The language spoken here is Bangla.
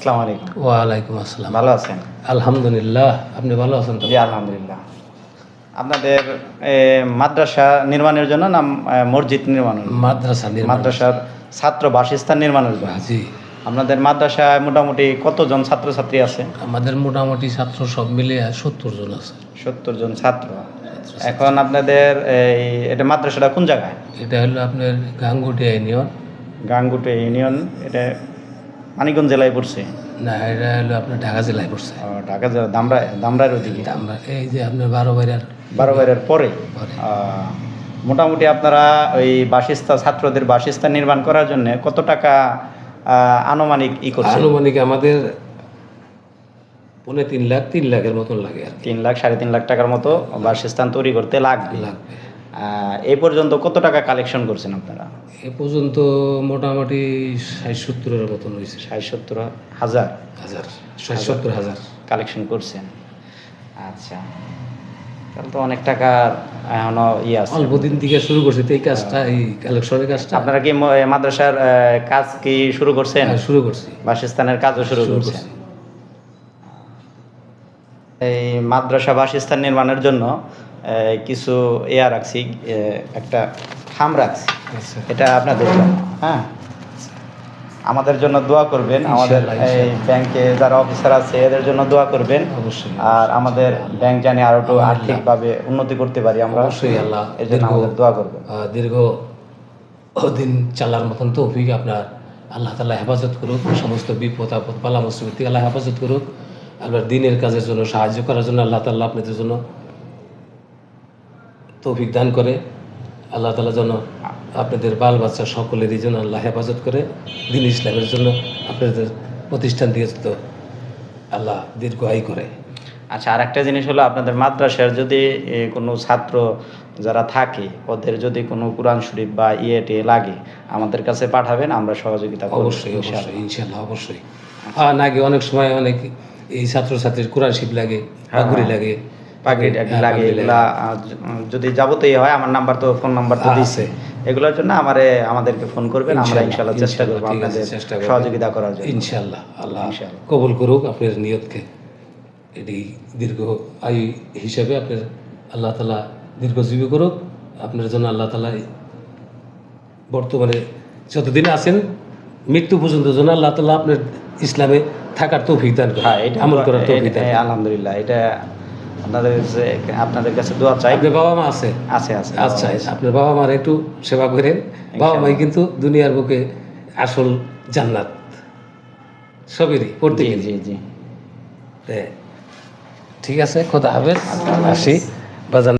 আসসালামু আলাইকুম। ওয়ালাইকুম আসসালাম। ভালো আছেন? আলহামদুলিল্লাহ। আপনি ভালো আছেন তো? জি আলহামদুলিল্লাহ। আপনাদের মাদ্রাসা নির্মাণের জন্য না মসজিদ নির্মাণের জন্য? মাদ্রাসা নির্মাণ মাদ্রাসার ছাত্র বাসস্থান নির্মাণের জন্য। জি। আপনাদের মাদ্রাসায় মোটামুটি কতজন ছাত্রছাত্রী আছে? আমাদের মোটামুটি ছাত্র সব মিলিয়ে সত্তর জন আছে। সত্তর জন ছাত্র। এখন আপনাদের এই এটা মাদ্রাসাটা কোন জায়গায়? এটা হলো আপনার গাঙ্গুটিয়া ইউনিয়ন। গাঙ্গুটিয়া ইউনিয়ন এটা মানিকগঞ্জ জেলায় পড়ছে? না এটা হলো আপনার ঢাকা জেলায় পড়ছে। ঢাকা জেলা দামরা দামরার ওদিকে তা এই যে আপনার বারো বাইরের। বারো বাইরের পরে? মোটামুটি আপনারা ওই বাসস্থান ছাত্রদের বাসস্থান নির্মাণ করার জন্য কত টাকা আনুমানিক ই করছে? আনুমানিক আমাদের পৌনে তিন লাখ তিন লাখের মতন লাগে আর তিন লাখ সাড়ে তিন লাখ টাকার মতো বাসস্থান তৈরি করতে লাগবে। লাগবে। এই পর্যন্ত কত টাকা কালেকশন করছেন আপনারা? এ পর্যন্ত মোটামুটি ষাট সত্তরের মতন হয়েছে ষাট সত্তর হাজার? হাজার ষাট সত্তর হাজার। কালেকশন করছেন। আচ্ছা তাহলে তো অনেক টাকার এখনও ই আছে। অল্প দিন থেকে শুরু করছি তো এই কাজটা এই কালেকশনের কাজটা। আপনারা কি মাদ্রাসার কাজ কি শুরু করছেন? হ্যাঁ, শুরু করছি। বাসস্থানের কাজও শুরু করছেন। এই মাদ্রাসা বাসস্থান নির্মাণের জন্য এ, কিছু ইয়া রাখছি একটা খাম রাখছি। আচ্ছা। এটা আপনাদের জন্য। হ্যাঁ। আমাদের জন্য দোয়া করবেন। আমাদের এই ব্যাংকে যারা অফিসার আছে এদের জন্য দোয়া করবেন। অবশ্যই আর আমাদের ব্যাংক জানি আরও একটু আর্থিকভাবে উন্নতি করতে পারি আমরা। অবশ্যই আল্লাহ। এই জন্য আমাদের দোয়া করবেন। দীর্ঘ দিন চালার মতন তৌফিক আপনার আল্লাহ তালা হেফাজত করুক। সমস্ত বিপদ আপদ পালা মুসিবত থেকে আল্লাহ হেফাজত করুক। আপনার দিনের কাজের জন্য সাহায্য করার জন্য আল্লাহ তাল্লাহ আপনাদের জন্য তৌফিক দান করে। আল্লাহ তালা যেন আপনাদের বাল বাচ্চা সকলেরই জন্য আল্লাহ হেফাজত করে দিন ইসলামের জন্য আপনাদের প্রতিষ্ঠান দিয়ে তো আল্লাহ দীর্ঘ আয় করে। আচ্ছা আর একটা জিনিস হলো আপনাদের মাদ্রাসার যদি কোনো ছাত্র যারা থাকে ওদের যদি কোনো কোরআন শরীফ বা ইয়েটে লাগে আমাদের কাছে পাঠাবেন আমরা সহযোগিতা অবশ্যই অবশ্যই ইনশাল্লাহ অবশ্যই। আর নাকি অনেক সময় অনেক এই ছাত্রছাত্রীর কোরআন শিব লাগে পাগুড়ি লাগে। পাকেট হ্যাঁ, লাগে। এগুলা যদি যাবতীয় হয় আমার নাম্বার তো ফোন নাম্বার তো। দিচ্ছে এগুলোর জন্য আমারে আমাদেরকে ফোন করবেন আমরা ইনশাআল্লাহ, ইনশাল্লাহ চেষ্টা করব ইনশাআল্লাহ, আপনাদের সহযোগিতা করার জন্য। ইনশাল্লাহ আল্লাহ ইনশাআল্লাহ। কবুল করুক আপনার নিয়তকে। এটি দীর্ঘ আয়ু হিসাবে আপনার আল্লাহ তালা দীর্ঘজীবী করুক। আপনার জন্য আল্লাহ তালা বর্তমানে যতদিন আছেন মৃত্যু পর্যন্ত যেন আল্লাহ তালা আপনার ইসলামে থাকার তৌফিক দান করে। হ্যাঁ আমল করার তৌফিক আলহামদুলিল্লাহ এটা আপনাদের আপনাদের কাছে দোয়া চাই। আপনার বাবা মা আছে? আছে আছে। আচ্ছা আপনার বাবা মার একটু সেবা করেন। বাবা মাই কিন্তু দুনিয়ার বুকে আসল জান্নাত। সবেরই প্রত্যেকেরই। জি জি ঠিক আছে খোদা হাফেজ। আসি। বাজান